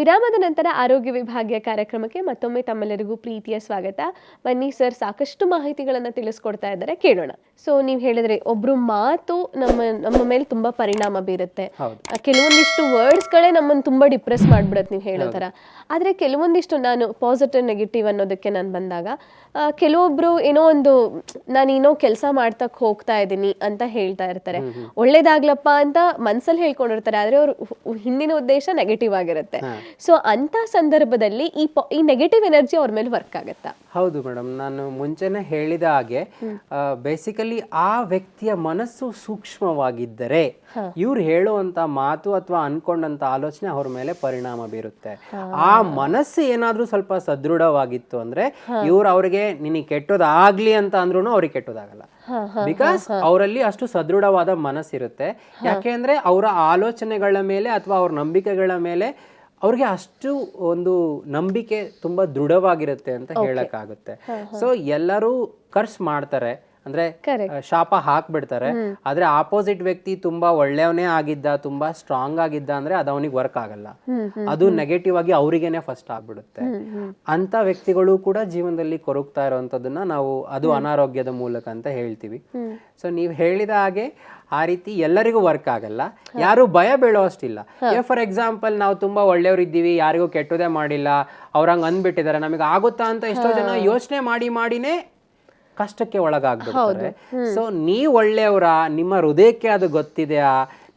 ವಿರಾಮದ ನಂತರ ಆರೋಗ್ಯ ವಿಭಾಗೀಯ ಕಾರ್ಯಕ್ರಮಕ್ಕೆ ಮತ್ತೊಮ್ಮೆ ತಮ್ಮೆಲ್ಲರಿಗೂ ಪ್ರೀತಿಯ ಸ್ವಾಗತ. ಬನ್ನಿ ಸರ್ ಸಾಕಷ್ಟು ಮಾಹಿತಿಗಳನ್ನು ತಿಳಿಸ್ಕೊಡ್ತಾ ಇದ್ದಾರೆ. ಕೇಳೋಣ. ಸೊ ನೀವು ಹೇಳಿದ್ರೆ ಒಬ್ರು ಮಾತು ನಮ್ಮ ನಮ್ಮ ಮೇಲೆ ತುಂಬಾ ಪರಿಣಾಮ ಬೀರುತ್ತೆ. ಕೆಲವೊಂದಿಷ್ಟು ವರ್ಡ್ಸ್ಗಳೇ ನಮ್ಮನ್ನು ತುಂಬಾ ಡಿಪ್ರೆಸ್ ಮಾಡ್ಬಿಡತ್ತೆ ನೀವು ಹೇಳೋ ಥರ. ಆದರೆ ಕೆಲವೊಂದಿಷ್ಟು ನಾನು ಪಾಸಿಟಿವ್ ನೆಗೆಟಿವ್ ಅನ್ನೋದಕ್ಕೆ ನಾನು ಬಂದಾಗ ಕೆಲವೊಬ್ರು ಏನೋ ಒಂದು ನಾನು ಏನೋ ಕೆಲಸ ಮಾಡ್ತಾ ಹೋಗ್ತಾ ಇದ್ದೀನಿ ಅಂತ ಹೇಳ್ತಾ ಇರ್ತಾರೆ. ಒಳ್ಳೇದಾಗ್ಲಪ್ಪ ಅಂತ ಮನ್ಸಲ್ಲಿ ಹೇಳ್ಕೊಂಡಿರ್ತಾರೆ. ಆದರೆ ಅವ್ರ ಹಿಂದಿನ ಉದ್ದೇಶ ನೆಗೆಟಿವ್ ಆಗಿರುತ್ತೆ. ಸೊ ಅಂತ ಸಂದರ್ಭದಲ್ಲಿ ಈ ಪ- ಈ ನೆಗೆಟಿವ್ ಎನರ್ಜಿ ಅವ್ರ ಮೇಲೆ ವರ್ಕ್ ಆಗುತ್ತಾ? ಹೌದು ಮೇಡಮ್ ನಾನು ಮುಂಚೆನೆ ಹೇಳಿದ ಹಾಗೆ ಬೇಸಿಕಲಿ ಆ ವ್ಯಕ್ತಿಯ ಮನಸ್ಸು ಸೂಕ್ಷ್ಮವಾಗಿದ್ದರೆ ಇವ್ರು ಹೇಳುವಂತ ಮಾತು ಅಥವಾ ಅನ್ಕೊಂಡಂತ ಆಲೋಚನೆ ಅವ್ರ ಮೇಲೆ ಪರಿಣಾಮ ಬೀರುತ್ತೆ. ಆ ಮನಸ್ಸು ಏನಾದ್ರೂ ಸ್ವಲ್ಪ ಸದೃಢವಾಗಿತ್ತು ಅಂದ್ರೆ ಇವ್ರು ಅವ್ರಿಗೆ ನಿನಗೆ ಕೆಟ್ಟೋದಾಗ್ಲಿ ಅಂತ ಅಂದ್ರೂ ಅವ್ರಿಗೆ ಕೆಟ್ಟೋದಾಗಲ್ಲ. ಬಿಕಾಸ್ ಅವರಲ್ಲಿ ಅಷ್ಟು ಸದೃಢವಾದ ಮನಸ್ಸಿರುತ್ತೆ. ಯಾಕೆ ಅಂದ್ರೆ ಅವರ ಆಲೋಚನೆಗಳ ಮೇಲೆ ಅಥವಾ ಅವ್ರ ನಂಬಿಕೆಗಳ ಮೇಲೆ ಅವ್ರಿಗೆ ಅಷ್ಟು ಒಂದು ನಂಬಿಕೆ ತುಂಬಾ ದೃಢವಾಗಿರುತ್ತೆ ಅಂತ ಹೇಳಕ್ಕಾಗುತ್ತೆ. ಸೊ ಎಲ್ಲರೂ ಖರ್ಚು ಮಾಡ್ತಾರೆ. ಅಂದ್ರೆ ಶಾಪ ಹಾಕ್ಬಿಡ್ತಾರೆ. ಆದ್ರೆ ಆಪೋಸಿಟ್ ವ್ಯಕ್ತಿ ತುಂಬಾ ಒಳ್ಳೆಯವನೇ ಆಗಿದ್ದ ತುಂಬಾ ಸ್ಟ್ರಾಂಗ್ ಆಗಿದ್ದ ಅಂದ್ರೆ ಅದು ಅವನಿಗೆ ವರ್ಕ್ ಆಗಲ್ಲ. ಅದು ನೆಗೆಟಿವ್ ಆಗಿ ಅವರಿಗೇನೆ ಫಸ್ಟ್ ಆಗ್ಬಿಡುತ್ತೆ. ಅಂತ ವ್ಯಕ್ತಿಗಳು ಕೂಡ ಜೀವನದಲ್ಲಿ ಕೊರಗ್ತಾ ಇರುವಂತದನ್ನ ನಾವು ಅದು ಅನಾರೋಗ್ಯದ ಮೂಲಕ ಅಂತ ಹೇಳ್ತೀವಿ. ಸೊ ನೀವು ಹೇಳಿದ ಹಾಗೆ ಆ ರೀತಿ ಎಲ್ಲರಿಗೂ ವರ್ಕ್ ಆಗಲ್ಲ. ಯಾರು ಭಯ ಬೀಳೋಷ್ಟಿಲ್ಲ ಫಾರ್ ಎಕ್ಸಾಂಪಲ್ ನಾವು ತುಂಬಾ ಒಳ್ಳೆಯವರಿದ್ದೀವಿ ಯಾರಿಗೂ ಕೆಟ್ಟದೇ ಮಾಡಿಲ್ಲ ಅವ್ರಂಗ್ ಅಂದ್ಬಿಟ್ಟಿದ್ದಾರೆ ನಮಗೆ ಆಗುತ್ತಾ ಅಂತ ಎಷ್ಟೋ ಜನ ಯೋಚನೆ ಮಾಡಿ ಮಾಡಿನೇ ಕಷ್ಟಕ್ಕೆ ಒಳಗಾಗ್ಬಿಡ್ತಾರೆ. ಸೊ ನೀವು ಒಳ್ಳೆಯವರ? ನಿಮ್ಮ ಹೃದಯಕ್ಕೆ ಅದು ಗೊತ್ತಿದೆಯಾ?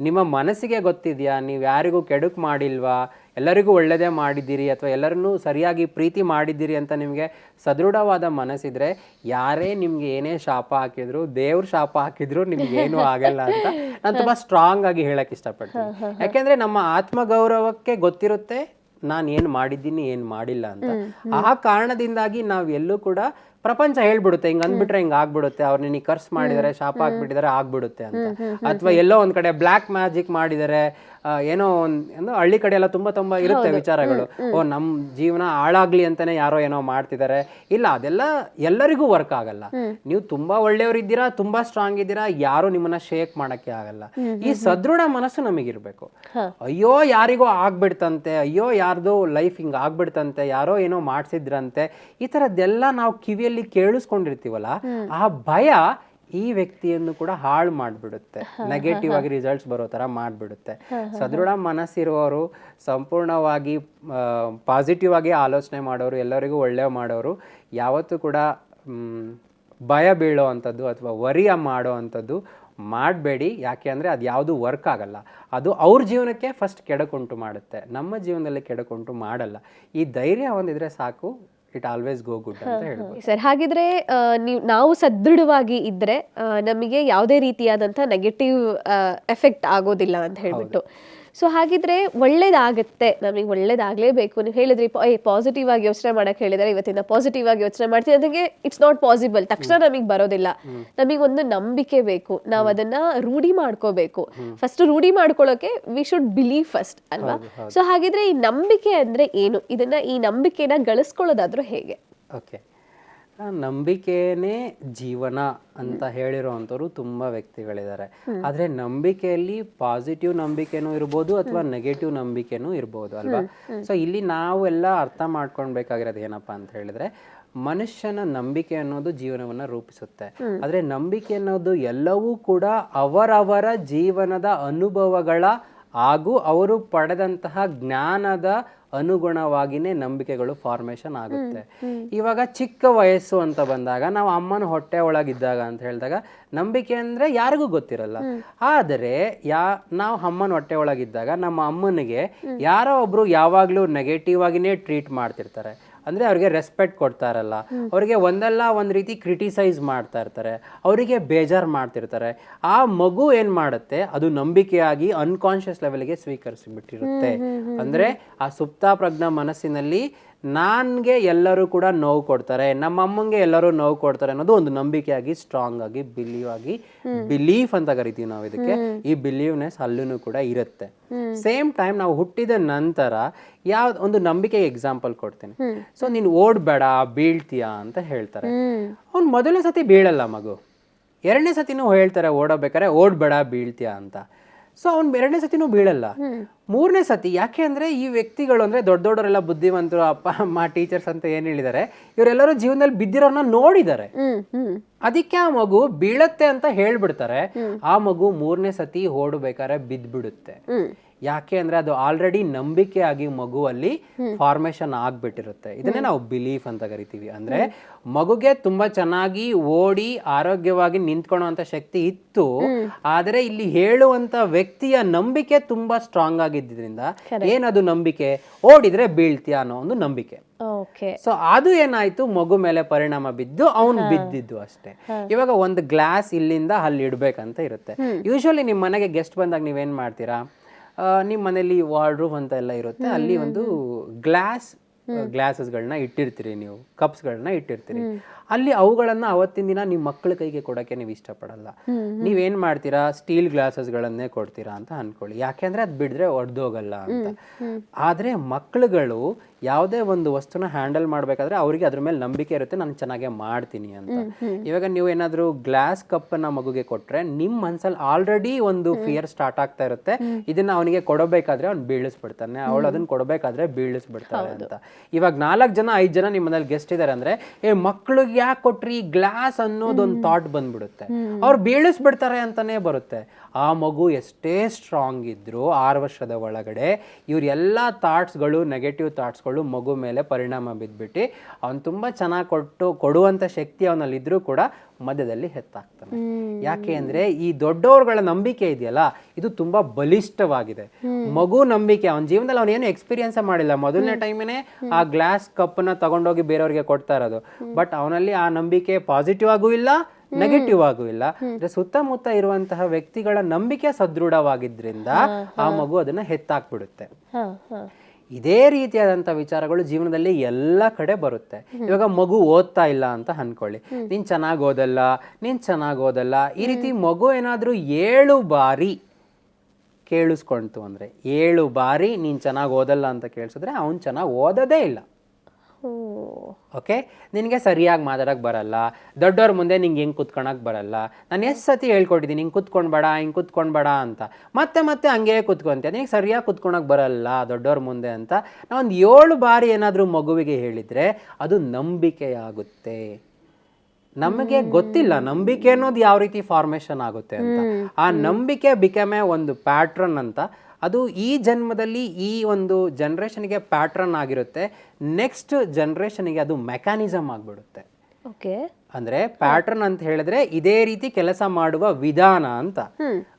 ನಿಮ್ಮ ಮನಸ್ಸಿಗೆ ಗೊತ್ತಿದೆಯಾ? ನೀವು ಯಾರಿಗೂ ಕೆಡುಕು ಮಾಡಿಲ್ವಾ? ಎಲ್ಲರಿಗೂ ಒಳ್ಳೆಯದೇ ಮಾಡಿದ್ದೀರಿ ಅಥವಾ ಎಲ್ಲರನ್ನೂ ಸರಿಯಾಗಿ ಪ್ರೀತಿ ಮಾಡಿದ್ದೀರಿ ಅಂತ ನಿಮಗೆ ಸದೃಢವಾದ ಮನಸ್ಸಿದ್ರೆ ಯಾರೇ ನಿಮ್ಗೆ ಏನೇ ಶಾಪ ಹಾಕಿದ್ರು ದೇವ್ರ ಶಾಪ ಹಾಕಿದ್ರು ನಿಮ್ಗೆ ಏನೂ ಆಗಲ್ಲ ಅಂತ ನಾನು ತುಂಬಾ ಸ್ಟ್ರಾಂಗ್ ಆಗಿ ಹೇಳಕ್ ಇಷ್ಟಪಡ್ತೀನಿ. ಯಾಕೆಂದ್ರೆ ನಮ್ಮ ಆತ್ಮಗೌರವಕ್ಕೆ ಗೊತ್ತಿರುತ್ತೆ ನಾನು ಏನು ಮಾಡಿದ್ದೀನಿ ಏನು ಮಾಡಿಲ್ಲ ಅಂತ. ಆ ಕಾರಣದಿಂದಾಗಿ ನಾವು ಎಲ್ಲೂ ಕೂಡ ಪ್ರಪಂಚ ಹೇಳ್ಬಿಡುತ್ತೆ ಹಿಂಗ್ ಅಂದ್ಬಿಟ್ರೆ ಹಿಂಗ್ ಆಗ್ಬಿಡುತ್ತೆ ಅವ್ರು ನಿನಗೆ ಕರ್ಸ್ ಮಾಡಿದರೆ ಶಾಪ ಹಾಕ್ಬಿಟ್ಟಿದ್ದಾರೆ ಆಗ್ಬಿಡುತ್ತೆ ಅಂತ. ಅಥವಾ ಎಲ್ಲೋ ಒಂದ್ ಕಡೆ ಬ್ಲ್ಯಾಕ್ ಮ್ಯಾಜಿಕ್ ಮಾಡಿದರೆ ಏನೋ ಒಂದು ಹಳ್ಳಿ ಕಡೆ ಎಲ್ಲ ತುಂಬಾ ತುಂಬಾ ಇರುತ್ತೆ ವಿಚಾರಗಳು. ಓ ನಮ್ ಜೀವನ ಹಾಳಾಗ್ಲಿ ಅಂತಾನೆ ಯಾರೋ ಏನೋ ಮಾಡ್ತಿದ್ದಾರೆ ಇಲ್ಲ ಅದೆಲ್ಲ ಎಲ್ಲರಿಗೂ ವರ್ಕ್ ಆಗಲ್ಲ. ನೀವು ತುಂಬಾ ಒಳ್ಳೆಯವರಿದ್ದೀರಾ ತುಂಬಾ ಸ್ಟ್ರಾಂಗ್ ಇದ್ದೀರಾ ಯಾರು ನಿಮ್ಮನ್ನ ಶೇಕ್ ಮಾಡಕ್ಕೆ ಆಗಲ್ಲ. ಈ ಸದೃಢ ಮನಸ್ಸು ನಮಗಿರ್ಬೇಕು. ಅಯ್ಯೋ ಯಾರಿಗೋ ಆಗ್ಬಿಡ್ತಂತೆ ಅಯ್ಯೋ ಯಾರ್ದು ಲೈಫ್ ಹಿಂಗ್ ಆಗ್ಬಿಡ್ತಂತೆ ಯಾರೋ ಏನೋ ಮಾಡ್ಸಿದ್ರಂತೆ ಈ ತರದ್ದೆಲ್ಲ ನಾವು ಕಿವಿಯಲ್ಲಿ ಕೇಳಿಸ್ಕೊಂಡಿರ್ತೀವಲ್ಲ ಆ ಭಯ ಈ ವ್ಯಕ್ತಿಯನ್ನು ಕೂಡ ಹಾಳು ಮಾಡಿಬಿಡುತ್ತೆ. ನೆಗೆಟಿವ್ ಆಗಿ ರಿಸಲ್ಟ್ಸ್ ಬರೋ ಥರ ಮಾಡಿಬಿಡುತ್ತೆ. ಸದೃಢ ಮನಸ್ಸಿರುವವರು ಸಂಪೂರ್ಣವಾಗಿ ಪಾಸಿಟಿವ್ ಆಗಿ ಆಲೋಚನೆ ಮಾಡೋರು ಎಲ್ಲರಿಗೂ ಒಳ್ಳೆ ಮಾಡೋರು ಯಾವತ್ತೂ ಕೂಡ ಭಯ ಬೀಳೋ ಅಂಥದ್ದು ಅಥವಾ ವರಿಯ ಮಾಡೋ ಅಂಥದ್ದು ಮಾಡಬೇಡಿ. ಯಾಕೆ ಅಂದರೆ ಅದು ಯಾವುದು ವರ್ಕ್ ಆಗಲ್ಲ. ಅದು ಅವ್ರ ಜೀವನಕ್ಕೆ ಫಸ್ಟ್ ಕೆಡಕುಂಟು ಮಾಡುತ್ತೆ. ನಮ್ಮ ಜೀವನದಲ್ಲಿ ಕೆಡಕುಂಟು ಮಾಡಲ್ಲ. ಈ ಧೈರ್ಯ ಹೊಂದಿದ್ರೆ ಸಾಕು ಇಟ್ ಆಲ್ವೇಸ್ ಗೋ ಗುಡ್ ಅಂತ ಹೇಳ್ಬೋದು. ಸರ್ ಹಾಗಿದ್ರೆ ನೀವು ನಾವು ಸದೃಢವಾಗಿ ಇದ್ರೆ ನಮಗೆ ಯಾವುದೇ ರೀತಿಯಾದಂಥ ನೆಗೆಟಿವ್ ಎಫೆಕ್ಟ್ ಆಗೋದಿಲ್ಲ ಅಂತ ಹೇಳ್ಬಿಟ್ಟು. ಸೊ ಹಾಗಿದ್ರೆ ಒಳ್ಳೇದಾಗುತ್ತೆ. ನಮಗೆ ಒಳ್ಳೇದಾಗಲೇಬೇಕು. ನೀವು ಹೇಳಿದ್ರಿ ಪಾಸಿಟಿವ್ ಆಗಿ ಯೋಚನೆ ಮಾಡಕ್ಕೆ ಹೇಳಿದರೆ ಇವತ್ತಿಂದ ಪಾಸಿಟಿವ್ ಆಗಿ ಯೋಚನೆ ಮಾಡ್ತೀನಿ ಅದಕ್ಕೆ ಇಟ್ಸ್ ನಾಟ್ ಪಾಸಿಬಲ್ ತಕ್ಷಣ ನಮಗೆ ಬರೋದಿಲ್ಲ. ನಮಗೆ ಒಂದು ನಂಬಿಕೆ ಬೇಕು. ನಾವು ಅದನ್ನ ರೂಢಿ ಮಾಡ್ಕೋಬೇಕು. ಫಸ್ಟ್ ರೂಢಿ ಮಾಡ್ಕೊಳ್ಳೋಕೆ ವಿ ಶುಡ್ ಬಿಲೀವ್ ಫಸ್ಟ್ ಅಲ್ವಾ? ಸೊ ಹಾಗಿದ್ರೆ ಈ ನಂಬಿಕೆ ಅಂದ್ರೆ ಏನು? ಇದನ್ನ ಈ ನಂಬಿಕೆನ ಗಳಿಸ್ಕೊಳ್ಳೋದಾದ್ರೂ ಹೇಗೆ? ಓಕೆ ನಂಬಿಕೆನೇ ಜೀವನ ಅಂತ ಹೇಳಿರೋವಂಥವ್ರು ತುಂಬಾ ವ್ಯಕ್ತಿಗಳಿದ್ದಾರೆ. ಆದ್ರೆ ನಂಬಿಕೆಯಲ್ಲಿ ಪಾಸಿಟಿವ್ ನಂಬಿಕೆನೂ ಇರ್ಬೋದು ಅಥವಾ ನೆಗೆಟಿವ್ ನಂಬಿಕೆನೂ ಇರ್ಬೋದು ಅಲ್ವಾ? ಸೊ ಇಲ್ಲಿ ನಾವೆಲ್ಲ ಅರ್ಥ ಮಾಡ್ಕೊಳ್ಬೇಕಾಗಿರೋದು ಏನಪ್ಪಾ ಅಂತ ಹೇಳಿದ್ರೆ ಮನುಷ್ಯನ ನಂಬಿಕೆ ಅನ್ನೋದು ಜೀವನವನ್ನ ರೂಪಿಸುತ್ತೆ. ಆದ್ರೆ ನಂಬಿಕೆ ಅನ್ನೋದು ಎಲ್ಲವೂ ಕೂಡ ಅವರವರ ಜೀವನದ ಅನುಭವಗಳ ಹಾಗೂ ಅವರು ಪಡೆದಂತಹ ಜ್ಞಾನದ ಅನುಗುಣವಾಗಿನೇ ನಂಬಿಕೆಗಳು ಫಾರ್ಮೇಷನ್ ಆಗುತ್ತೆ. ಇವಾಗ ಚಿಕ್ಕ ವಯಸ್ಸು ಅಂತ ಬಂದಾಗ ನಾವು ಅಮ್ಮನ ಹೊಟ್ಟೆ ಒಳಗಿದ್ದಾಗ ಅಂತ ಹೇಳಿದಾಗ ನಂಬಿಕೆ ಅಂದ್ರೆ ಯಾರಿಗೂ ಗೊತ್ತಿರಲ್ಲ. ಆದರೆ ಯಾ ನಾವು ಅಮ್ಮನ ಹೊಟ್ಟೆ ಒಳಗಿದ್ದಾಗ ನಮ್ಮ ಅಮ್ಮನಿಗೆ ಯಾರೋ ಒಬ್ರು ಯಾವಾಗ್ಲೂ ನೆಗೆಟಿವ್ ಆಗಿನೇ ಟ್ರೀಟ್ ಮಾಡ್ತಿರ್ತಾರೆ. ಅಂದ್ರೆ ಅವ್ರಿಗೆ ರೆಸ್ಪೆಕ್ಟ್ ಕೊಡ್ತಾ ಇರಲ್ಲ ಅವ್ರಿಗೆ ಒಂದಲ್ಲ ಒಂದು ರೀತಿ ಕ್ರಿಟಿಸೈಸ್ ಮಾಡ್ತಾ ಇರ್ತಾರೆ. ಅವರಿಗೆ ಬೇಜಾರ್ ಮಾಡ್ತಿರ್ತಾರೆ. ಆ ಮಗು ಏನು ಮಾಡುತ್ತೆ? ಅದು ನಂಬಿಕೆಯಾಗಿ ಅನ್ಕಾನ್ಷಿಯಸ್ ಲೆವೆಲ್ಗೆ ಸ್ವೀಕರಿಸಿಬಿಟ್ಟಿರುತ್ತೆ. ಅಂದ್ರೆ ಆ ಸುಪ್ತ ಪ್ರಜ್ಞ ಮನಸ್ಸಿನಲ್ಲಿ ನಾನ್ಗೆ ಎಲ್ಲರೂ ಕೂಡ ನೋವು ಕೊಡ್ತಾರೆ ನಮ್ಮ ಅಮ್ಮಂಗೆ ಎಲ್ಲರೂ ನೋವು ಕೊಡ್ತಾರೆ ಅನ್ನೋದು ಒಂದು ನಂಬಿಕೆಯಾಗಿ ಸ್ಟ್ರಾಂಗ್ ಆಗಿ ಬಿಲೀವ್ ಆಗಿ ಬಿಲೀಫ್ ಅಂತ ಕರಿತೀವಿ ನಾವು ಇದಕ್ಕೆ. ಈ ಬಿಲೀವ್ನೆಸ್ ಅಲ್ಲೂ ಕೂಡ ಇರುತ್ತೆ. ಸೇಮ್ ಟೈಮ್ ನಾವು ಹುಟ್ಟಿದ ನಂತರ ಯಾವ ಒಂದು ನಂಬಿಕೆ ಎಕ್ಸಾಂಪಲ್ ಕೊಡ್ತೀನಿ. ಸೊ ನೀನು ಓಡ್ಬೇಡ ಬೀಳ್ತೀಯಾ ಅಂತ ಹೇಳ್ತಾರೆ. ಅವ್ನು ಮೊದಲನೇ ಸತಿ ಬೀಳಲ್ಲ ಮಗು. ಎರಡನೇ ಸತಿನೂ ಹೇಳ್ತಾರೆ ಓಡಬೇಕಾರೆ ಓಡ್ಬೇಡ ಬೀಳ್ತೀಯಾ ಅಂತ. ಸೊ ಅವ್ನು ಎರಡನೇ ಸತಿನೂ ಬೀಳಲ್ಲ. ಮೂರನೇ ಸತಿ ಯಾಕೆ ಅಂದ್ರೆ ಈ ವ್ಯಕ್ತಿಗಳು ಅಂದ್ರೆ ದೊಡ್ಡ ದೊಡ್ಡವರೆಲ್ಲ ಬುದ್ಧಿವಂತರು ಅಪ್ಪ ಅಮ್ಮ ಟೀಚರ್ಸ್ ಅಂತ ಏನು ಹೇಳಿದ್ದಾರೆ ಇವರೆಲ್ಲರೂ ಜೀವನದಲ್ಲಿ ಬಿದ್ದಿರೋನ್ನ ನೋಡಿದ್ದಾರೆ ಅದಕ್ಕೆ ಆ ಮಗು ಬೀಳತ್ತೆ ಅಂತ ಹೇಳ್ಬಿಡ್ತಾರೆ. ಆ ಮಗು ಮೂರನೇ ಸತಿ ಓಡಬೇಕಾದ್ರೆ ಬಿದ್ದ್ಬಿಡುತ್ತೆ ಯಾಕೆ ಅಂದ್ರೆ ಅದು ಆಲ್ರೆಡಿ ನಂಬಿಕೆ ಆಗಿ ಮಗುವಲ್ಲಿ ಫಾರ್ಮೇಶನ್ ಆಗ್ಬಿಟ್ಟಿರುತ್ತೆ. ಇದನ್ನೇ ನಾವು ಬಿಲೀಫ್ ಅಂತ ಕರಿತೀವಿ. ಅಂದ್ರೆ ಮಗುಗೆ ತುಂಬಾ ಚೆನ್ನಾಗಿ ಓಡಿ ಆರೋಗ್ಯವಾಗಿ ನಿಂತ್ಕೊಳ್ಳುವಂತ ಶಕ್ತಿ ಇತ್ತು. ಆದ್ರೆ ಇಲ್ಲಿ ಹೇಳುವಂತ ವ್ಯಕ್ತಿಯ ನಂಬಿಕೆ ತುಂಬಾ ಸ್ಟ್ರಾಂಗ್ ಆಗಿದ್ದರಿಂದ ಏನದು ನಂಬಿಕೆ? ಓಡಿದ್ರೆ ಬೀಳ್ತೀಯ ಅನ್ನೋ ಒಂದು ನಂಬಿಕೆ. ಸೊ ಅದು ಏನಾಯ್ತು? ಮಗು ಮೇಲೆ ಪರಿಣಾಮ ಬಿದ್ದು ಅವನು ಬಿದ್ದಿದ್ದು ಅಷ್ಟೇ. ಇವಾಗ ಒಂದು ಗ್ಲಾಸ್ ಇಲ್ಲಿಂದ ಅಲ್ಲಿ ಇಡ್ಬೇಕಂತ ಇರುತ್ತೆ. ಯೂಶಲಿ ನಿಮ್ಮ ಮನೆಗೆ ಗೆಸ್ಟ್ ಬಂದಾಗ ನೀವೇನ್ ಮಾಡ್ತೀರಾ? ನಿಮ್ಮ ಮನೇಲಿ ವಾರ್ಡ್ರೂಮ್ ಅಂತ ಎಲ್ಲ ಇರುತ್ತೆ. ಅಲ್ಲಿ ಒಂದು ಗ್ಲಾಸ್ ಗ್ಲಾಸಸ್ಗಳನ್ನ ಇಟ್ಟಿರ್ತೀರಿ ನೀವು ಕಪ್ಸ್ಗಳನ್ನ ಇಟ್ಟಿರ್ತೀರಿ. ಅಲ್ಲಿ ಅವುಗಳನ್ನ ಅವತ್ತಿನ ದಿನ ನಿಮ್ಮ ಮಕ್ಕಳ ಕೈಗೆ ಕೊಡಕ್ಕೆ ನೀವು ಇಷ್ಟಪಡಲ್ಲ. ನೀವೇನ್ ಮಾಡ್ತೀರಾ? ಸ್ಟೀಲ್ ಗ್ಲಾಸಸ್ಗಳನ್ನೇ ಕೊಡ್ತೀರಾ ಅಂತ ಅನ್ಕೊಳ್ಳಿ. ಯಾಕೆಂದ್ರೆ ಅದು ಬಿಡಿದ್ರೆ ಒಡೆದೋಗಲ್ಲ ಅಂತ. ಆದ್ರೆ ಮಕ್ಕಳುಗಳು ಯಾವುದೇ ಒಂದು ವಸ್ತುನ ಹ್ಯಾಂಡಲ್ ಮಾಡ್ಬೇಕಾದ್ರೆ ಅವರಿಗೆ ಅದ್ರ ಮೇಲೆ ನಂಬಿಕೆ ಇರುತ್ತೆ ನಾನು ಚೆನ್ನಾಗೆ ಮಾಡ್ತೀನಿ ಅಂತ. ಇವಾಗ ನೀವು ಏನಾದರೂ ಗ್ಲಾಸ್ ಕಪ್ಪನ್ನು ಮಗುಗೆ ಕೊಟ್ರೆ ನಿಮ್ ಮನ್ಸಲ್ಲಿ ಆಲ್ರೆಡಿ ಒಂದು ಫಿಯರ್ ಸ್ಟಾರ್ಟ್ ಆಗ್ತಾ ಇರುತ್ತೆ. ಇದನ್ನ ಅವನಿಗೆ ಕೊಡಬೇಕಾದ್ರೆ ಅವ್ನು ಬೀಳಿಸ್ಬಿಡ್ತಾನೆ. ಅವಳು ಅದನ್ನ ಕೊಡಬೇಕಾದ್ರೆ ಬೀಳಿಸ್ಬಿಡ್ತಾಳೆ ಅಂತ. ಇವಾಗ ನಾಲ್ಕು ಜನ ಐದು ಜನ ನಿಮ್ಮ ಮನೇಲಿ ಗೆಸ್ಟ್ ಇದ್ದಾರೆ ಅಂದ್ರೆ ಏ ಮಕ್ಳಿಗೆ ಯಾಕೆ ಕೊಟ್ರಿ ಗ್ಲಾಸ್ ಅನ್ನೋದೊಂದು ಥಾಟ್ ಬಂದ್ಬಿಡುತ್ತೆ. ಅವ್ರು ಬೀಳಿಸ್ಬಿಡ್ತಾರೆ ಅಂತಾನೆ ಬರುತ್ತೆ. ಆ ಮಗು ಎಷ್ಟೇ ಸ್ಟ್ರಾಂಗ್ ಇದ್ದರೂ ಆರು ವರ್ಷದ ಒಳಗಡೆ ಇವ್ರ ಎಲ್ಲ ಥಾಟ್ಸ್ಗಳು ನೆಗೆಟಿವ್ ಥಾಟ್ಸ್ಗಳು ಮಗು ಮೇಲೆ ಪರಿಣಾಮ ಬಿದ್ದುಬಿಟ್ಟು ಅವ್ನು ತುಂಬ ಚೆನ್ನಾಗಿ ಕೊಟ್ಟು ಕೊಡುವಂಥ ಶಕ್ತಿ ಅವನಲ್ಲಿದ್ದರೂ ಕೂಡ ಮಧ್ಯದಲ್ಲಿ ಹೆತ್ತಾಗ್ತಾನೆ. ಯಾಕೆ ಅಂದರೆ ಈ ದೊಡ್ಡವ್ರಗಳ ನಂಬಿಕೆ ಇದೆಯಲ್ಲ ಇದು ತುಂಬಾ ಬಲಿಷ್ಠವಾಗಿದೆ. ಮಗು ನಂಬಿಕೆ ಅವನ ಜೀವನದಲ್ಲಿ ಅವನೇನು ಏನು ಎಕ್ಸ್ಪೀರಿಯನ್ಸ್ ಮಾಡಿಲ್ಲ. ಮೊದಲನೇ ಟೈಮೇ ಆ ಗ್ಲಾಸ್ ಕಪ್ನ ತಗೊಂಡೋಗಿ ಬೇರೆಯವ್ರಿಗೆ ಕೊಡ್ತಾ ಇರೋದು. ಬಟ್ ಅವನಲ್ಲಿ ಆ ನಂಬಿಕೆ ಪಾಸಿಟಿವ್ ಆಗೂ ಇಲ್ಲ ನೆಗೆಟಿವ್ ಆಗೂ ಇಲ್ಲ ಅಂದ್ರೆ ಸುತ್ತಮುತ್ತ ಇರುವಂತಹ ವ್ಯಕ್ತಿಗಳ ನಂಬಿಕೆ ಸದೃಢವಾಗಿದ್ರಿಂದ ಆ ಮಗು ಅದನ್ನ ಹೆತ್ತಾಕ್ಬಿಡುತ್ತೆ. ಇದೇ ರೀತಿಯಾದಂಥ ವಿಚಾರಗಳು ಜೀವನದಲ್ಲಿ ಎಲ್ಲ ಕಡೆ ಬರುತ್ತೆ. ಇವಾಗ ಮಗು ಓದ್ತಾ ಇಲ್ಲ ಅಂತ ಅನ್ಕೊಳ್ಳಿ. ನೀನ್ ಚೆನ್ನಾಗಿ ಓದಲ್ಲ ನೀನ್ ಚೆನ್ನಾಗಿ ಓದಲ್ಲ. ಈ ರೀತಿ ಮಗು ಏನಾದ್ರೂ ಏಳು ಬಾರಿ ಕೇಳಿಸ್ಕೊಂತು ಅಂದ್ರೆ ಏಳು ಬಾರಿ ನೀನ್ ಚೆನ್ನಾಗಿ ಓದಲ್ಲ ಅಂತ ಕೇಳಿಸಿದ್ರೆ ಅವ್ನು ಚೆನ್ನಾಗಿ ಓದೋದೇ ಇಲ್ಲ. ಓಕೆ ನಿನಗೆ ಸರಿಯಾಗಿ ಮಾತಾಡಕ್ಕೆ ಬರಲ್ಲ. ದೊಡ್ಡವ್ರ ಮುಂದೆ ನಿಂಗೆ ಹೆಂಗೆ ಕುತ್ಕೊಳಕ್ಕೆ ಬರಲ್ಲ. ನಾನು ಎಷ್ಟು ಸತಿ ಹೇಳ್ಕೊಟ್ಟಿದ್ದೀನಿ ಹಿಂಗೆ ಕುತ್ಕೊಂಡ್ಬೇಡ ಹಿಂಗೆ ಕುತ್ಕೊಂಡ್ಬೇಡ ಅಂತ. ಮತ್ತೆ ಮತ್ತೆ ಹಂಗೆ ಕುತ್ಕೊಂತೀಯ? ನಿನಗೆ ಸರಿಯಾಗಿ ಕುತ್ಕೊಳಕ್ಕೆ ಬರಲ್ಲ ದೊಡ್ಡವ್ರ ಮುಂದೆ ಅಂತ. ನಾವೊಂದು ಏಳು ಬಾರಿ ಏನಾದರೂ ಮಗುವಿಗೆ ಹೇಳಿದರೆ ಅದು ನಂಬಿಕೆಯಾಗುತ್ತೆ. ನಮಗೆ ಗೊತ್ತಿಲ್ಲ ನಂಬಿಕೆ ಅನ್ನೋದು ಯಾವ ರೀತಿ ಫಾರ್ಮೇಷನ್ ಆಗುತ್ತೆ ಅಂತ. ಆ ನಂಬಿಕೆ ಬಿಕಮೆ ಒಂದು ಪ್ಯಾಟ್ರನ್ ಅಂತ ಅದು ಈ ಜನ್ಮದಲ್ಲಿ ಈ ಒಂದು ಜನ್ರೇಷನ್ಗೆ ಪ್ಯಾಟ್ರನ್ ಆಗಿರುತ್ತೆ. ನೆಕ್ಸ್ಟ್ ಜನ್ರೇಷನ್ಗೆ ಅದು ಮೆಕ್ಯಾನಿಸಮ್ ಆಗಿಬಿಡುತ್ತೆ. ಓಕೆ. ಅಂದ್ರೆ ಪ್ಯಾಟ್ರನ್ ಅಂತ ಹೇಳಿದ್ರೆ ಇದೇ ರೀತಿ ಕೆಲಸ ಮಾಡುವ ವಿಧಾನ ಅಂತ.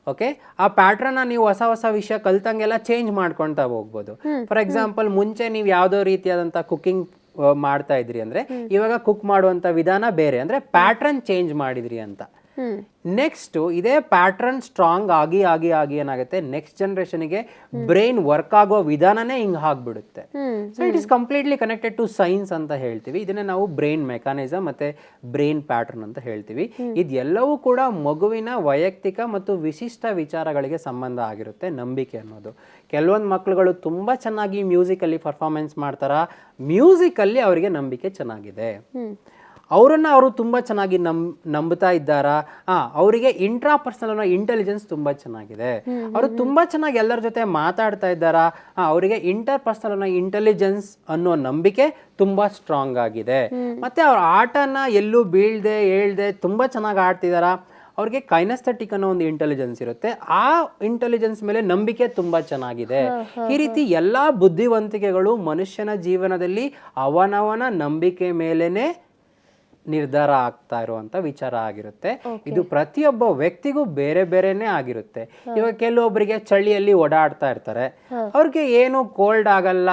ಓಕೆ? ಆ ಪ್ಯಾಟ್ರನ್ ನೀವು ಹೊಸ ಹೊಸ ವಿಷಯ ಕಲ್ತಂಗೆಲ್ಲ ಚೇಂಜ್ ಮಾಡ್ಕೊಳ್ತಾ ಹೋಗ್ಬೋದು. ಫಾರ್ ಎಕ್ಸಾಂಪಲ್ ಮುಂಚೆ ನೀವು ಯಾವುದೋ ರೀತಿಯಾದಂಥ ಕುಕಿಂಗ್ ಮಾಡ್ತಾ ಇದ್ರಿ ಅಂದ್ರೆ ಇವಾಗ ಕುಕ್ ಮಾಡುವಂತ ವಿಧಾನ ಬೇರೆ. ಅಂದ್ರೆ ಪ್ಯಾಟ್ರನ್ ಚೇಂಜ್ ಮಾಡಿದ್ರಿ ಅಂತ. ನೆಕ್ಸ್ಟ್ ಇದೇ ಪ್ಯಾಟ್ರನ್ ಸ್ಟ್ರಾಂಗ್ ಆಗಿ ಆಗಿ ಆಗಿ ಏನಾಗುತ್ತೆ? ನೆಕ್ಸ್ಟ್ ಜನ್ರೇಷನ್ಗೆ ಬ್ರೈನ್ ವರ್ಕ್ ಆಗೋ ವಿಧಾನನೇ ಹಿಂಗೆ ಆಗ್ಬಿಡುತ್ತೆ. So it is completely connected to science ಅಂತ ಹೇಳ್ತೀವಿ. ಇದನ್ನೇ ನಾವು ಬ್ರೈನ್ ಮೆಕಾನಿಸಮ್ ಮತ್ತೆ ಬ್ರೈನ್ ಪ್ಯಾಟರ್ನ್ ಅಂತ ಹೇಳ್ತೀವಿ. ಇದೆಲ್ಲವೂ ಕೂಡ ಮಗುವಿನ ವೈಯಕ್ತಿಕ ಮತ್ತು ವಿಶಿಷ್ಟ ವಿಚಾರಗಳಿಗೆ ಸಂಬಂಧ ಆಗಿರುತ್ತೆ ನಂಬಿಕೆ ಅನ್ನೋದು. ಕೆಲವೊಂದು ಮಕ್ಕಳುಗಳು ತುಂಬ ಚೆನ್ನಾಗಿ ಮ್ಯೂಸಿಕಲ್ಲಿ ಪರ್ಫಾರ್ಮೆನ್ಸ್ ಮಾಡ್ತಾರ? ಮ್ಯೂಸಿಕಲ್ಲಿ ಅವರಿಗೆ ನಂಬಿಕೆ ಚೆನ್ನಾಗಿದೆ. ಅವರನ್ನ ಅವರು ತುಂಬ ಚೆನ್ನಾಗಿ ನಂಬ್ ನಂಬ್ತಾ ಇದ್ದಾರಾ? ಹಾ ಅವರಿಗೆ ಇಂಟ್ರಾ ಪರ್ಸನಲ್ ಇಂಟೆಲಿಜೆನ್ಸ್ ತುಂಬ ಚೆನ್ನಾಗಿದೆ. ಅವರು ತುಂಬ ಚೆನ್ನಾಗಿ ಎಲ್ಲರ ಜೊತೆ ಮಾತಾಡ್ತಾ ಇದ್ದಾರಾ? ಹಾ ಅವರಿಗೆ ಇಂಟರ್ ಪರ್ಸನಲ್ ಇಂಟೆಲಿಜೆನ್ಸ್ ಅನ್ನೋ ನಂಬಿಕೆ ತುಂಬ ಸ್ಟ್ರಾಂಗ್ ಆಗಿದೆ. ಮತ್ತೆ ಅವ್ರ ಆಟನ ಎಲ್ಲೂ ಬೀಳ್ದೆ ಹೇಳ್ದೆ ತುಂಬ ಚೆನ್ನಾಗಿ ಆಡ್ತಿದಾರಾ? ಅವ್ರಿಗೆ ಕೈನಸ್ಥೆಟಿಕ್ ಅನ್ನೋ ಒಂದು ಇಂಟೆಲಿಜೆನ್ಸ್ ಇರುತ್ತೆ. ಆ ಇಂಟೆಲಿಜೆನ್ಸ್ ಮೇಲೆ ನಂಬಿಕೆ ತುಂಬಾ ಚೆನ್ನಾಗಿದೆ. ಈ ರೀತಿ ಎಲ್ಲಾ ಬುದ್ಧಿವಂತಿಕೆಗಳು ಮನುಷ್ಯನ ಜೀವನದಲ್ಲಿ ಅವನವನ ನಂಬಿಕೆ ಮೇಲೇನೆ ನಿರ್ಧಾರ ಆಗ್ತಾ ಇರುವಂತ ವಿಚಾರ ಆಗಿರುತ್ತೆ. ಇದು ಪ್ರತಿಯೊಬ್ಬ ವ್ಯಕ್ತಿಗೂ ಬೇರೆ ಬೇರೆನೆ ಆಗಿರುತ್ತೆ. ಇವಾಗ ಕೆಲವೊಬ್ಬರಿಗೆ ಚಳಿಯಲ್ಲಿ ಓಡಾಡ್ತಾ ಇರ್ತಾರೆ. ಅವ್ರಿಗೆ ಏನು ಕೋಲ್ಡ್ ಆಗಲ್ಲ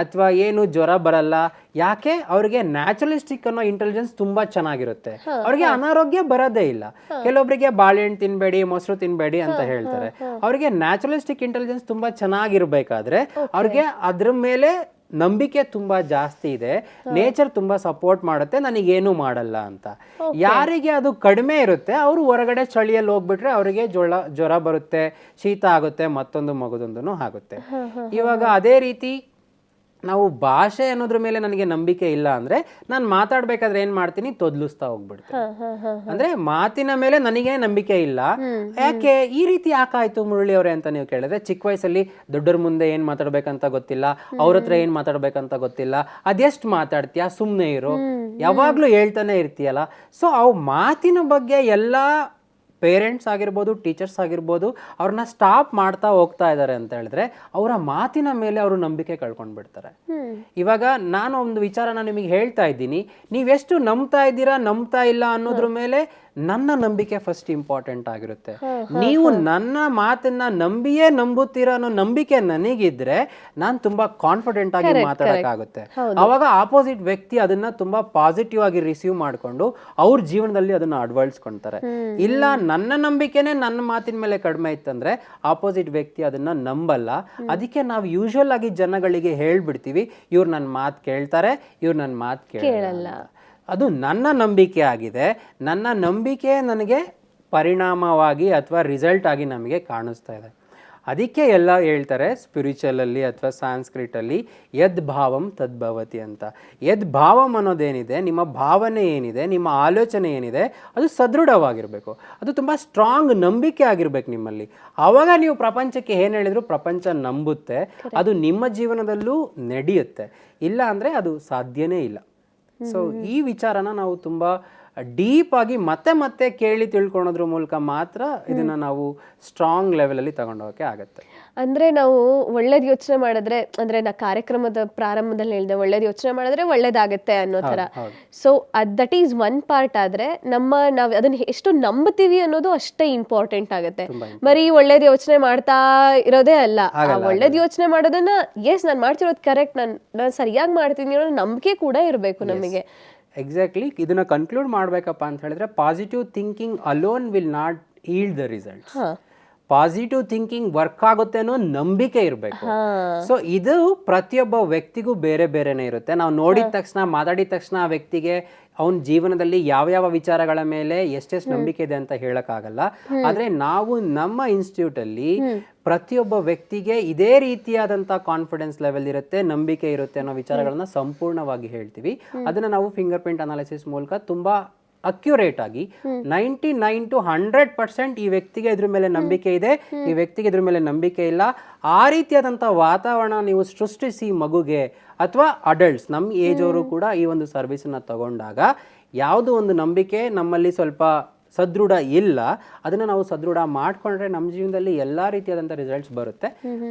ಅಥವಾ ಏನು ಜ್ವರ ಬರಲ್ಲ. ಯಾಕೆ? ಅವ್ರಿಗೆ ನ್ಯಾಚುರಲಿಸ್ಟಿಕ್ ಅನ್ನೋ ಇಂಟೆಲಿಜೆನ್ಸ್ ತುಂಬಾ ಚೆನ್ನಾಗಿರುತ್ತೆ. ಅವ್ರಿಗೆ ಅನಾರೋಗ್ಯ ಬರೋದೇ ಇಲ್ಲ. ಕೆಲವೊಬ್ಬರಿಗೆ ಬಾಳೆಹಣ್ಣು ತಿನ್ಬೇಡಿ ಮೊಸರು ತಿನ್ಬೇಡಿ ಅಂತ ಹೇಳ್ತಾರೆ. ಅವ್ರಿಗೆ ನ್ಯಾಚುರಲಿಸ್ಟಿಕ್ ಇಂಟೆಲಿಜೆನ್ಸ್ ತುಂಬಾ ಚೆನ್ನಾಗಿರ್ಬೇಕಾದ್ರೆ ಅವ್ರಿಗೆ ಅದ್ರ ಮೇಲೆ ನಂಬಿಕೆ ತುಂಬಾ ಜಾಸ್ತಿ ಇದೆ. ನೇಚರ್ ತುಂಬಾ ಸಪೋರ್ಟ್ ಮಾಡುತ್ತೆ. ನನಗೇನು ಮಾಡಲ್ಲ ಅಂತ. ಯಾರಿಗೆ ಅದು ಕಡಿಮೆ ಇರುತ್ತೆ ಅವರು ಹೊರಗಡೆ ಚಳಿಯಲ್ಲಿ ಹೋಗ್ಬಿಟ್ರೆ ಅವರಿಗೆ ಜ್ವರ ಜ್ವರ ಬರುತ್ತೆ ಶೀತ ಆಗುತ್ತೆ ಮತ್ತೊಂದು ಮಗದೊಂದು ಆಗುತ್ತೆ. ಇವಾಗ ಅದೇ ರೀತಿ ನಾವು ಭಾಷೆ ಅನ್ನೋದ್ರ ಮೇಲೆ ನನಗೆ ನಂಬಿಕೆ ಇಲ್ಲ ಅಂದ್ರೆ ನಾನು ಮಾತಾಡ್ಬೇಕಾದ್ರೆ ಏನ್ ಮಾಡ್ತೀನಿ? ತೊದ್ಲಿಸ್ತಾ ಹೋಗ್ಬಿಡ್ತೀನಿ. ಅಂದ್ರೆ ಮಾತಿನ ಮೇಲೆ ನನಗೆ ನಂಬಿಕೆ ಇಲ್ಲ. ಯಾಕೆ? ಈ ರೀತಿ ಯಾಕಾಯ್ತು ಮುರಳಿ ಅವರೇ ಅಂತ ನೀವು ಕೇಳಿದ್ರೆ ಚಿಕ್ಕ ವಯಸ್ಸಲ್ಲಿ ದೊಡ್ಡರ ಮುಂದೆ ಏನ್ ಮಾತಾಡ್ಬೇಕಂತ ಗೊತ್ತಿಲ್ಲ ಅವ್ರ ಹತ್ರ ಏನ್ ಮಾತಾಡ್ಬೇಕಂತ ಗೊತ್ತಿಲ್ಲ ಅದೆಷ್ಟು ಮಾತಾಡ್ತೀಯ? ಸುಮ್ನೆ ಇರು. ಯಾವಾಗ್ಲೂ ಹೇಳ್ತಾನೆ ಇರ್ತೀಯಲ್ಲ. ಸೊ ಅವ್ ಮಾತಿನ ಬಗ್ಗೆ ಎಲ್ಲಾ ಪೇರೆಂಟ್ಸ್ ಆಗಿರ್ಬೋದು ಟೀಚರ್ಸ್ ಆಗಿರ್ಬೋದು ಅವ್ರನ್ನ ಸ್ಟಾಪ್ ಮಾಡ್ತಾ ಹೋಗ್ತಾ ಇದ್ದಾರೆ ಅಂತ ಹೇಳಿದ್ರೆ ಅವರ ಮಾತಿನ ಮೇಲೆ ಅವರು ನಂಬಿಕೆ ಕಳ್ಕೊಂಡು ಬಿಡ್ತಾರೆ ಇವಾಗ ನಾನು ಒಂದು ವಿಚಾರನ ನಿಮಗೆ ಹೇಳ್ತಾ ಇದ್ದೀನಿ. ನೀವೆಷ್ಟು ನಂಬ್ತಾ ಇದ್ದೀರಾ ನಂಬ್ತಾ ಇಲ್ಲ ಅನ್ನೋದ್ರ ಮೇಲೆ ನನ್ನ ನಂಬಿಕೆ ಫಸ್ಟ್ ಇಂಪಾರ್ಟೆಂಟ್ ಆಗಿರುತ್ತೆ. ನೀವು ನನ್ನ ಮಾತನ್ನ ನಂಬಿಯೇ ನಂಬುತ್ತೀರಾ ಅನ್ನೋ ನಂಬಿಕೆ ನನಗಿದ್ರೆ ನಾನು ತುಂಬಾ ಕಾನ್ಫಿಡೆಂಟ್ ಆಗಿ ಮಾತಾಡಕ್ಕಾಗುತ್ತೆ. ಅವಾಗ ಆಪೋಸಿಟ್ ವ್ಯಕ್ತಿ ಅದನ್ನ ತುಂಬಾ ಪಾಸಿಟಿವ್ ಆಗಿ ರಿಸೀವ್ ಮಾಡ್ಕೊಂಡು ಅವ್ರ ಜೀವನದಲ್ಲಿ ಅದನ್ನ ಅಳವಡಿಸ್ಕೊಂತಾರೆ ಇಲ್ಲ ನನ್ನ ನಂಬಿಕೆನೆ ನನ್ನ ಮಾತಿನ ಮೇಲೆ ಕಡಿಮೆ ಇತ್ತಂದ್ರೆ ಆಪೋಸಿಟ್ ವ್ಯಕ್ತಿ ಅದನ್ನ ನಂಬಲ್ಲ. ಅದಕ್ಕೆ ನಾವು ಯೂಶುವಲ್ ಆಗಿ ಜನಗಳಿಗೆ ಹೇಳ್ಬಿಡ್ತೀವಿ ಇವ್ರು ನನ್ನ ಮಾತು ಕೇಳ್ತಾರೆ ಇವ್ರು ನನ್ನ ಮಾತು ಕೇಳಲ್ಲ. ಅದು ನನ್ನ ನಂಬಿಕೆ ಆಗಿದೆ. ನನ್ನ ನಂಬಿಕೆ ನನಗೆ ಪರಿಣಾಮವಾಗಿ ಅಥವಾ ರಿಸಲ್ಟ್ ಆಗಿ ನಮಗೆ ಕಾಣಿಸ್ತಾ ಇದೆ. ಅದಕ್ಕೆ ಎಲ್ಲ ಹೇಳ್ತಾರೆ ಸ್ಪಿರಿಚುವಲಲ್ಲಿ ಅಥವಾ ಸಾಂಸ್ಕ್ರಿಟಲ್ಲಿ ಯದ್ ಭಾವಂ ತದ್ಭವತಿ ಅಂತ. ಯದ್ ಭಾವಂ ಅನ್ನೋದೇನಿದೆ, ನಿಮ್ಮ ಭಾವನೆ ಏನಿದೆ, ನಿಮ್ಮ ಆಲೋಚನೆ ಏನಿದೆ, ಅದು ಸದೃಢವಾಗಿರಬೇಕು. ಅದು ತುಂಬ ಸ್ಟ್ರಾಂಗ್ ನಂಬಿಕೆ ಆಗಿರ್ಬೇಕು ನಿಮ್ಮಲ್ಲಿ. ಆವಾಗ ನೀವು ಪ್ರಪಂಚಕ್ಕೆ ಏನು ಹೇಳಿದ್ರು? ಪ್ರಪಂಚ ನಂಬುತ್ತೆ. ಅದು ನಿಮ್ಮ ಜೀವನದಲ್ಲೂ ನಡೆಯುತ್ತೆ. ಇಲ್ಲ ಅಂದರೆ ಅದು ಸಾಧ್ಯನೇ ಇಲ್ಲ. ಸೊ ಈ ವಿಚಾರನ ನಾವು ತುಂಬ ಡೀಪ್ ಆಗಿ ಮತ್ತೆ ಮತ್ತೆ ಕೇಳಿ ತಿಳ್ಕೊಳೋದ್ರ ಮೂಲಕ ಮಾತ್ರ ಇದನ್ನ ನಾವು ಸ್ಟ್ರಾಂಗ್ ಲೆವೆಲಲ್ಲಿ ತಗೊಂಡೋಗಕ್ಕೆ ಆಗುತ್ತೆ. ಅಂದ್ರೆ ನಾವು ಒಳ್ಳೇದು ಯೋಚನೆ ಮಾಡಿದ್ರೆ ಅಂದ್ರೆ ನಾ ಕಾರ್ಯಕ್ರಮದ ಪ್ರಾರಂಭದಲ್ಲಿ ಹೇಳಿದೆ ಒಳ್ಳೇದು ಯೋಚನೆ ಮಾಡಿದ್ರೆ ಒಳ್ಳೇದಾಗತ್ತೆ ಅನ್ನೋ ತರ so so that is one part ಆದ್ರೆ ನಮ್ಮ ನಾವ್ ಅದನ್ನ ಎಷ್ಟು ನಂಬುತ್ತೀವಿ ಅನ್ನೋದು ಅಷ್ಟೇ ಇಂಪಾರ್ಟೆಂಟ್ ಆಗುತ್ತೆ. ಬರೀ ಒಳ್ಳೇದು ಯೋಚನೆ ಮಾಡ್ತಾ ಇರೋದೇ ಅಲ್ಲ. ಒಳ್ಳೇದ್ ಯೋಚನೆ ಮಾಡೋದನ್ನ ಎಸ್ ನಾನು ಮಾಡ್ತಿರೋದು ಕರೆಕ್ಟ್ ನಾನು ನಾನ್ ಸರಿಯಾಗಿ ಮಾಡ್ತೀನಿ ಅನ್ನೋ ನಂಬಿಕೆ ಕೂಡ ಇರಬೇಕು ನಮಗೆ. ಎಕ್ಸಾಕ್ಟ್ಲಿ ಇದನ್ನ ಕನ್ಕ್ಲೂಡ್ ಮಾಡ್ಬೇಕಪ್ಪ ಅಂತ ಹೇಳಿದ್ರೆ positive thinking alone will not yield the result positive thinking work ಆಗುತ್ತೆ ಅನ್ನೋ ನಂಬಿಕೆ ಇರಬೇಕು. ಸೊ ಇದು ಪ್ರತಿಯೊಬ್ಬ ವ್ಯಕ್ತಿಗೂ ಬೇರೆ ಬೇರೆನೇ ಇರುತ್ತೆ. ನಾವು ನೋಡಿದ ತಕ್ಷಣ ಮಾತಾಡಿದ ತಕ್ಷಣ ಆ ವ್ಯಕ್ತಿಗೆ ಅವನ ಜೀವನದಲ್ಲಿ ಯಾವ ಯಾವ ವಿಚಾರಗಳ ಮೇಲೆ ಎಷ್ಟೆಷ್ಟು ನಂಬಿಕೆ ಇದೆ ಅಂತ ಹೇಳಕ್ಕಾಗಲ್ಲ. ಆದ್ರೆ ನಾವು ನಮ್ಮ ಇನ್ಸ್ಟಿಟ್ಯೂಟ್ ಅಲ್ಲಿ ಪ್ರತಿಯೊಬ್ಬ ವ್ಯಕ್ತಿಗೆ ಇದೇ ರೀತಿಯಾದಂತ ಕಾನ್ಫಿಡೆನ್ಸ್ ಲೆವೆಲ್ ಇರುತ್ತೆ ನಂಬಿಕೆ ಇರುತ್ತೆ ಅನ್ನೋ ವಿಚಾರಗಳನ್ನ ಸಂಪೂರ್ಣವಾಗಿ ಹೇಳ್ತೀವಿ. ಅದನ್ನ ನಾವು ಫಿಂಗರ್ ಪ್ರಿಂಟ್ ಅನಾಲಿಸಿಸ್ ಮೂಲಕ ತುಂಬಾ ಅಕ್ಯುರೇಟ್ ಆಗಿ ninety nine to hundred percent ಈ ವ್ಯಕ್ತಿಗೆ ಇದ್ರ ಮೇಲೆ ನಂಬಿಕೆ ಇದೆ. ಈ ವ್ಯಕ್ತಿಗೆ ಇದ್ರ ಮೇಲೆ ನಂಬಿಕೆ ಇಲ್ಲ. ಆ ರೀತಿಯಾದಂಥ ವಾತಾವರಣ ನೀವು ಸೃಷ್ಟಿಸಿ ಮಗುಗೆ ಅಥವಾ ಅಡಲ್ಟ್ಸ್ ನಮ್ಮ ಏಜ್ ಅವರು ಕೂಡ ಈ ಒಂದು ಸರ್ವಿಸನ್ನು ತಗೊಂಡಾಗ ಯಾವುದು ಒಂದು ನಂಬಿಕೆ ನಮ್ಮಲ್ಲಿ ಸ್ವಲ್ಪ ಸದೃಢ ಇಲ್ಲ ಅದನ್ನ ನಾವು ಸದೃಢ ಮಾಡ್ಕೊಂಡ್ರೆ ನಮ್ಮ ಜೀವನದಲ್ಲಿ ಎಲ್ಲಾ ರೀತಿಯಾದಂಥ ರಿಸಲ್ಟ್ಸ್ ಬರುತ್ತೆ.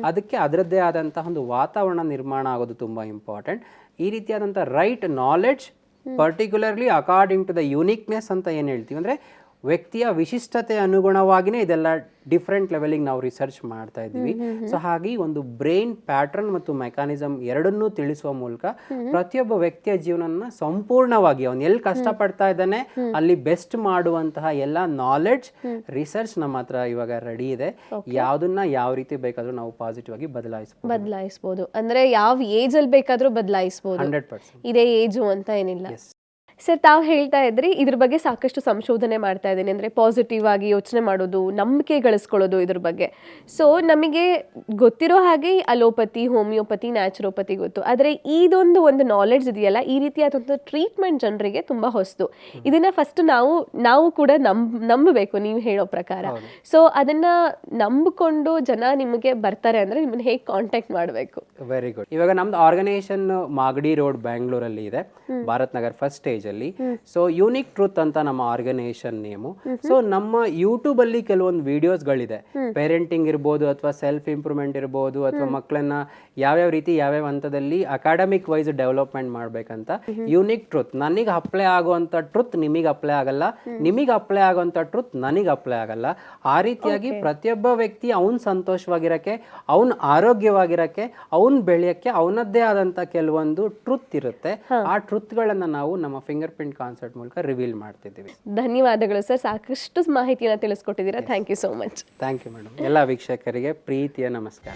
ಅದಕ್ಕೆ ಅದರದ್ದೇ ಆದಂತಹ ಒಂದು ವಾತಾವರಣ ನಿರ್ಮಾಣ ಆಗೋದು ತುಂಬಾ ಇಂಪಾರ್ಟೆಂಟ್ ಈ ರೀತಿಯಾದಂಥ right knowledge particularly according to the uniqueness ಅಂತ ಏನು ಹೇಳ್ತೀವಿ ಅಂದರೆ ವ್ಯಕ್ತಿಯ ವಿಶಿಷ್ಟತೆ ಅನುಗುಣವಾಗಿನೇ ಇದೆಲ್ಲ ಡಿಫ್ರೆಂಟ್ ಲೆವೆಲಿಗೆ ನಾವು ರಿಸರ್ಚ್ ಮಾಡ್ತಾ ಇದ್ದೀವಿ. ಸೊ ಹಾಗೆ ಒಂದು ಬ್ರೈನ್ ಪ್ಯಾಟರ್ನ್ ಮತ್ತು ಮೆಕ್ಯಾನಿಸಮ್ ಎರಡನ್ನೂ ತಿಳಿಸುವ ಮೂಲಕ ಪ್ರತಿಯೊಬ್ಬ ವ್ಯಕ್ತಿಯ ಜೀವನನ ಸಂಪೂರ್ಣವಾಗಿ ಅವನು ಎಲ್ಲಿ ಕಷ್ಟಪಡ್ತಾ ಇದ್ದಾನೆ ಅಲ್ಲಿ ಬೆಸ್ಟ್ ಮಾಡುವಂತಹ ಎಲ್ಲ ನಾಲೆಡ್ಜ್ ರಿಸರ್ಚ್ ನಮ್ಮ ಹತ್ರ ಇವಾಗ ರೆಡಿ ಇದೆ. ಯಾವ್ದನ್ನ ಯಾವ ರೀತಿ ಬೇಕಾದ್ರೂ ನಾವು ಪಾಸಿಟಿವ್ ಆಗಿ ಬದಲಾಯಿಸಬಹುದು ಬದಲಾಯಿಸಬಹುದು ಅಂದ್ರೆ ಯಾವ ಏಜ್ ಅಲ್ಲಿ ಬೇಕಾದ್ರೂ ಬದಲಾಯಿಸಬಹುದು ಹಂಡ್ರೆಡ್ ಪರ್ಸೆಂಟ್. ಇದೇ ಏಜು ಅಂತ ಏನಿಲ್ಲ. ಸರ್ ತಾವು ಹೇಳ್ತಾ ಇದ್ರಿ ಇದ್ರ ಬಗ್ಗೆ ಸಾಕಷ್ಟು ಸಂಶೋಧನೆ ಮಾಡ್ತಾ ಇದ್ದೀನಿ. ಅಂದರೆ ಪಾಸಿಟಿವ್ ಆಗಿ ಯೋಚನೆ ಮಾಡೋದು ನಂಬಿಕೆ ಗಳಿಸ್ಕೊಳ್ಳೋದು ಇದ್ರ ಬಗ್ಗೆ. ಸೊ ನಮಗೆ ಗೊತ್ತಿರೋ ಹಾಗೆ ಅಲೋಪತಿ ಹೋಮಿಯೋಪತಿ ನ್ಯಾಚುರೋಪತಿ ಗೊತ್ತು. ಆದರೆ ಇದೊಂದು ಒಂದು ನಾಲೆಡ್ಜ್ ಇದೆಯಲ್ಲ ಈ ರೀತಿಯಾದಂಥ ಟ್ರೀಟ್ಮೆಂಟ್ ಜನರಿಗೆ ತುಂಬ ಹೊಸದು ಇದನ್ನ ಫಸ್ಟ್ ನಾವು ನಾವು ಕೂಡ ನಂಬ್ ನಂಬಬೇಕು ನೀವು ಹೇಳೋ ಪ್ರಕಾರ. ಸೊ ಅದನ್ನ ನಂಬಿಕೊಂಡು ಜನ ನಿಮಗೆ ಬರ್ತಾರೆ ಅಂದರೆ ನಿಮ್ಮನ್ನು ಹೇಗೆ ಕಾಂಟ್ಯಾಕ್ಟ್ ಮಾಡಬೇಕು? ವೆರಿ ಗುಡ್ ಇವಾಗ ನಮ್ದು ಆರ್ಗನೈಸೇಷನ್ ಮಾಗಡಿ ರೋಡ್ ಬ್ಯಾಂಗ್ಳೂರಲ್ಲಿ ಇದೆ. ಭಾರತ್ ನಗರ್ ಫಸ್ಟ್ ಸ್ಟೇಜ್ ಅಲ್ಲಿ ಸೊ ಯೂನಿಕ್ ಟ್ರೂತ್ ಅಂತ ನಮ್ಮ ಆರ್ಗನೈಸೇಷನ್ ನೇಮು ಸೊ ನಮ್ಮ ಯೂಟ್ಯೂಬ್ ಅಲ್ಲಿ ಕೆಲವೊಂದು ವಿಡಿಯೋಸ್ಗಳಿದೆ ಪೇರೆಂಟಿಂಗ್ ಇರ್ಬೋದು ಅಥವಾ ಸೆಲ್ಫ್ ಇಂಪ್ರೂವ್ಮೆಂಟ್ ಇರ್ಬೋದು ಅಥವಾ ಮಕ್ಕಳನ್ನ ಯಾವ್ಯಾವ ರೀತಿ ಯಾವ್ಯಾವ ಹಂತದಲ್ಲಿ ಅಕಾಡೆಮಿಕ್ ವೈಸ್ ಡೆವಲಪ್ಮೆಂಟ್ ಮಾಡ್ಬೇಕಂತ ಯೂನಿಕ್ ಟ್ರೂತ್ ನನಗೆ ಅಪ್ಲೈ ಆಗುವಂತ ಟ್ರೂತ್ ನಿಮಗೆ ಅಪ್ಲೈ ಆಗಲ್ಲ. ನಿಮಗೆ ಅಪ್ಲೈ ಆಗುವಂತ ಟ್ರೂತ್ ನನಗೆ ಅಪ್ಲೈ ಆಗಲ್ಲ. ಆ ರೀತಿಯಾಗಿ ಪ್ರತಿಯೊಬ್ಬ ವ್ಯಕ್ತಿ ಅವನ್ ಸಂತೋಷವಾಗಿರಕ್ಕೆ ಅವನ್ ಆರೋಗ್ಯವಾಗಿರಕ್ಕೆ ಅವನ್ ಬೆಳೆಯಕ್ಕೆ ಅವನದ್ದೇ ಆದಂತ ಕೆಲವೊಂದು ಟ್ರುತ್ ಇರುತ್ತೆ. ಆ ಟ್ರುತ್ಗಳನ್ನ ನಾವು ನಮ್ಮ ಫಿಂಗರ್ ಪ್ರಿಂಟ್ ಕಾನ್ಸರ್ಟ್ ಮೂಲಕ ರಿವೀಲ್ ಮಾಡ್ತಿದ್ದೀವಿ. ಧನ್ಯವಾದಗಳು ಸರ್ ಸಾಕಷ್ಟು ಮಾಹಿತಿಯನ್ನು ತಿಳಿಸ್ಕೊಟ್ಟಿದ್ದೀರಾ. Thank you so much thank you madam ಎಲ್ಲ ವೀಕ್ಷಕರಿಗೆ ಪ್ರೀತಿಯ ನಮಸ್ಕಾರ.